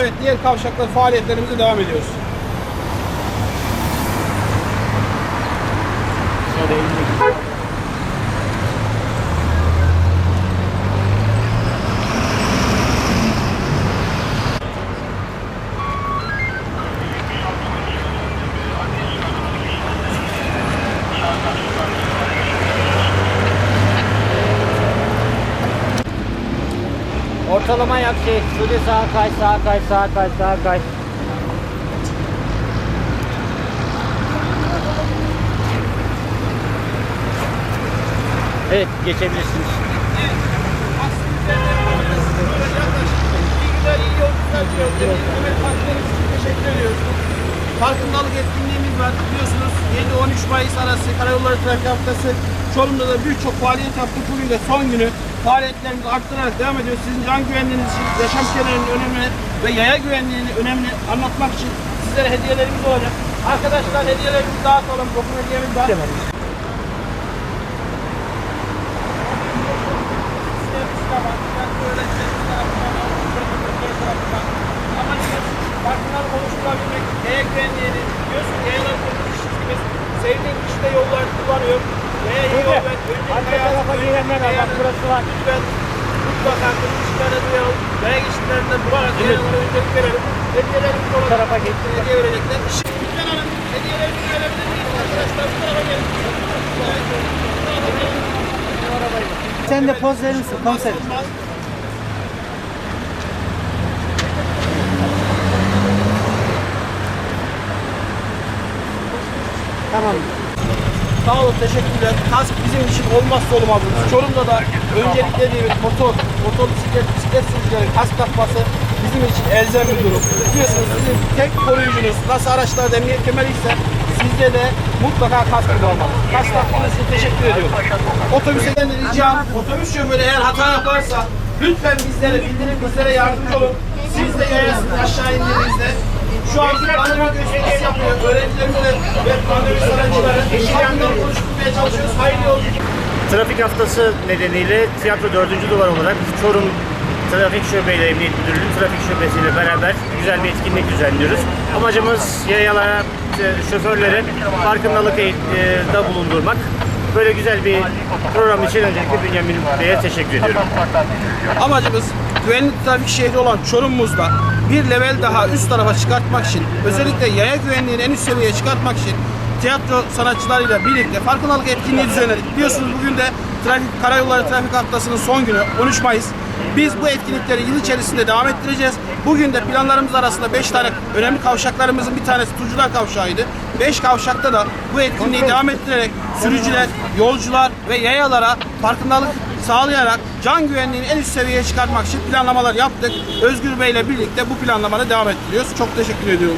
Evet diğer kavşaklar faaliyetlerimize devam ediyoruz. Ortalama yap şey. Şurada sağa kay, sağa kay, sağa kay, sağa kay. Evet, geçebilirsiniz. Teşekkür ediyoruz. Farkındalık etkinliğimiz var. Biliyorsunuz 7-13 Mayıs arası Karayolları Trafik Haftası Çorum'da da birçok faaliyet yaptık. Bugün de son günü faaliyetlerimizi arttırarak devam ediyoruz. Sizin can güvenliğiniz için, yaşam çevrelerinin önemini ve yaya güvenliğinin önemini anlatmak için sizlere hediyelerimiz olacak. Arkadaşlar hediyelerimizi dağıtalım. Dokun hediyemiz var. Farkındalık oluşturabilmek, yaya güvenliğini, yayalar kurtuluş kişi de yollar kullanıyor. Yaya iyi yol var, bak yayanın burası var. Lütfen mutlaka ışıklara duyalım. Yaya geçitlerinde durarak yayalara öncelik verelim. Hediyelerimiz olacak. tarafa geçsin. Hediye verecekler. Lütfen hanım, hediyelerimizi verebilir miyiz arkadaşlar? Bu tarafa gelin. Sen de poz verir misin komiserim? Tamam. Sağ olun, teşekkürler. Kask bizim için olmazsa olmazımız. Çorum'da da öncelikle dediğimiz motor, motor bisiklet, bisiklet sürücülerin kask takması bizim için elzem bir durum. Biliyorsunuz sizin tek koruyucunuz nasıl araçlarda emniyet kemeri ise sizde de mutlaka kask kullanmalı. Kask takmanız için teşekkür ediyorum. Otobüsten de ricam, otobüs şoförü eğer hata yaparsa lütfen bizlere bildirin, bizlere yardımcı olun. Siz de yayasınız aşağı indiğinizde. Şu an pandemi gösterisi yapıyor. Öğrencilerimizle ve pandemi sanatçıları hakkında konuşturmaya çalışıyoruz. Hayırlı yolculuk. Trafik haftası nedeniyle tiyatro dördüncü duvar olarak Çorum Trafik Şube ile Emniyet Müdürlüğü Trafik Şubesi ile beraber güzel bir etkinlik düzenliyoruz. Amacımız yayalara, e, şoförlere farkındalık eğitimde bulundurmak. Böyle güzel bir program için öncelikle Bünyamin Bey'e teşekkür ediyorum. Amacımız güvenli trafik şehri olan Çorum'umuzda bir level daha üst tarafa çıkartmak için, özellikle yaya güvenliğini en üst seviyeye çıkartmak için tiyatro sanatçılarıyla birlikte farkındalık etkinliği düzenledik. Biliyorsunuz bugün de trafik, Karayolları Trafik Haftası'nın son günü 13 Mayıs. Biz bu etkinlikleri yıl içerisinde devam ettireceğiz. Bugün de planlarımız arasında 5 tane önemli kavşaklarımızın bir tanesi Turcular Kavşağı'ydı. 5 kavşakta da bu etkinliği devam ettirerek sürücüler, yolcular ve yayalara farkındalık sağlayarak can güvenliğini en üst seviyeye çıkartmak için planlamalar yaptık. Özgür Bey ile birlikte bu planlamada devam ettiriyoruz. Çok teşekkür ediyorum.